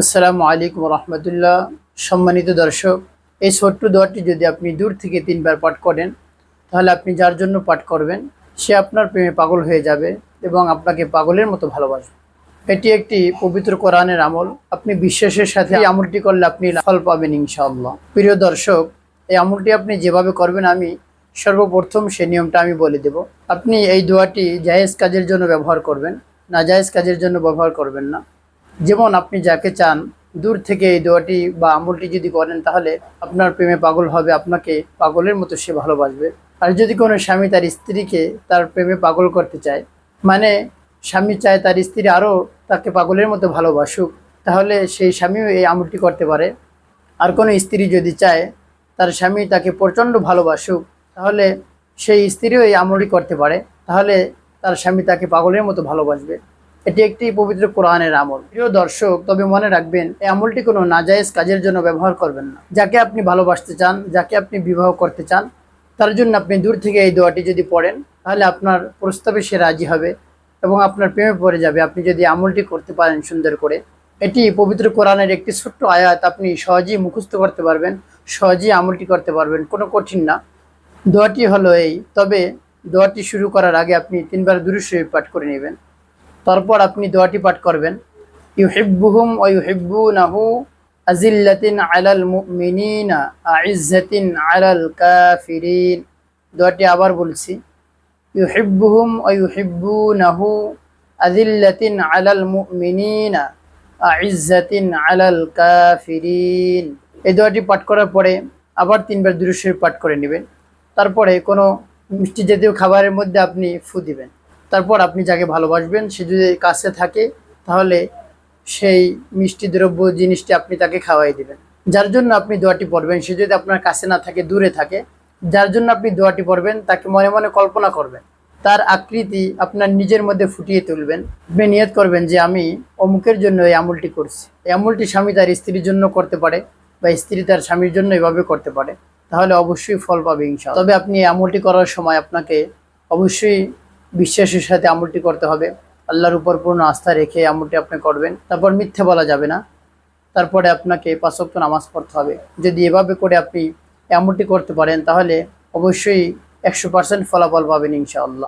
আসসালামু আলাইকুম রহমতুল্লাহ। সম্মানিত দর্শক, এই ছোট্ট দোয়াটি যদি আপনি দূর থেকে তিনবার পাঠ করেন, তাহলে আপনি যার জন্য পাঠ করবেন, সে আপনার প্রেমে পাগল হয়ে যাবে এবং আপনাকে পাগলের মতো ভালোবাসবে। এটি একটি পবিত্র কোরআনের আমল। আপনি বিশ্বাসের সাথে এই আমলটি করলে আপনি ফল পাবেন ইনশাআল্লাহ। প্রিয় দর্শক, এই আমলটি আপনি যেভাবে করবেন, আমি সর্বপ্রথম সে নিয়মটা আমি বলে দেব। আপনি এই দোয়াটি জায়েজ কাজের জন্য ব্যবহার করবেন না জায়েজ কাজের জন্য ব্যবহার করবেন না। যেমন আপনি যাকে চান, দূর থেকে এই দোয়াটি বা আমলটি যদি করেন তাহলে আপনার প্রেমে পাগল হবে, আপনাকে পাগলের মতো সে ভালোবাসবে। আর যদি কোনো স্বামী তার স্ত্রীকে তার প্রেমে পাগল করতে চায় মানে স্বামী চায় তার স্ত্রী আরও তাকে পাগলের মতো ভালোবাসুক, তাহলে সেই স্বামীও এই আমলটি করতে পারে। আর কোনো স্ত্রী যদি চায় তার স্বামী তাকে প্রচণ্ড ভালোবাসুক, তাহলে সেই স্ত্রীও এই আমলটি করতে পারে। তাহলে তার স্বামী তাকে পাগলের মতো ভালোবাসবে। এটি একটি পবিত্র কোরআনের আমল। প্রিয় দর্শক, তবে মনে রাখবেন, এই আমলটি কোনো নাজায়েজ কাজের জন্য ব্যবহার করবেন না। যাকে আপনি ভালোবাসতে চান, যাকে আপনি বিবাহ করতে চান, তার জন্য আপনি দূর থেকে এই দোয়াটি যদি পড়েন, তাহলে আপনার প্রস্তাবে সে রাজি হবে এবং আপনার প্রেমে পড়ে যাবে। আপনি যদি আমলটি করতে পারেন সুন্দর করে, এটি পবিত্র কোরআনের একটি ছোট্ট আয়াত, আপনি সহজেই মুখস্থ করতে পারবেন, সহজেই আমলটি করতে পারবেন, কোনো কঠিন না। দোয়াটি হলো এই, তবে দোয়াটি শুরু করার আগে আপনি তিনবার দুরুশরীফ পাঠ করে নেবেন। তারপর আপনি দোয়াটি পাঠ করবেন। ইউহিব্বুহুম ওয়া ইউহিব্বুনাহু আজিল্লাতিন আলাল মুমিনিনা, আইজ্জাতিন আলাল কাফিরিন। দোয়াটি আবার বলছি। ইউহিব্বুহুম ওয়া ইউহিব্বুনাহু আজিল্লাতিন আলাল মুমিনিনা, আইজ্জাতিন আলাল কাফিরিন। এই দোয়াটি পাঠ করার পরে আবার তিনবার দুরুশরীফ পাঠ করে নেবেন। তারপরে কোনো মিষ্টি জাতীয় খাবারের মধ্যে আপনি ফু দিবেন। তারপর আপনি যাকে ভালোবাসবেন, সে যদি কাছে থাকে, তাহলে সেই মিষ্টি দ্রব্য জিনিসটি আপনি তাকে খাওয়াই দিবেন। যার জন্য আপনি দোয়াটি পড়বেন, সে যদি আপনার কাছে না থাকে, দূরে থাকে, যার জন্য আপনি দোয়াটি পড়বেন, তাকে মনে মনে কল্পনা করবেন। তার আকৃতি আপনার নিজের মধ্যে ফুটিয়ে তুলবেন। আপনি নিয়ত করবেন যে, আমি অমুকের জন্য এই আমলটি করছি। এই আমলটি স্বামী তার স্ত্রীর জন্য করতে পারে বা স্ত্রী তার স্বামীর জন্য এভাবে করতে পারে। তাহলে অবশ্যই ফল পাবে ইনশাআল্লাহ। তবে আপনি এই আমলটি করার সময় আপনাকে অবশ্যই বিশ্বাসের সাথে আমলটি করতে হবে। আল্লাহর উপর পূর্ণ আস্থা রেখে আমলটি আপনি করবেন। তারপর মিথ্যে বলা যাবে না। তারপরে আপনাকে পাঁচক্ত নামাজ পড়তে হবে। যদি এভাবে করে আপনি আমলটি করতে পারেন, তাহলে অবশ্যই একশো পার্সেন্ট ফলাফল পাবেন ইনশাআল্লাহ।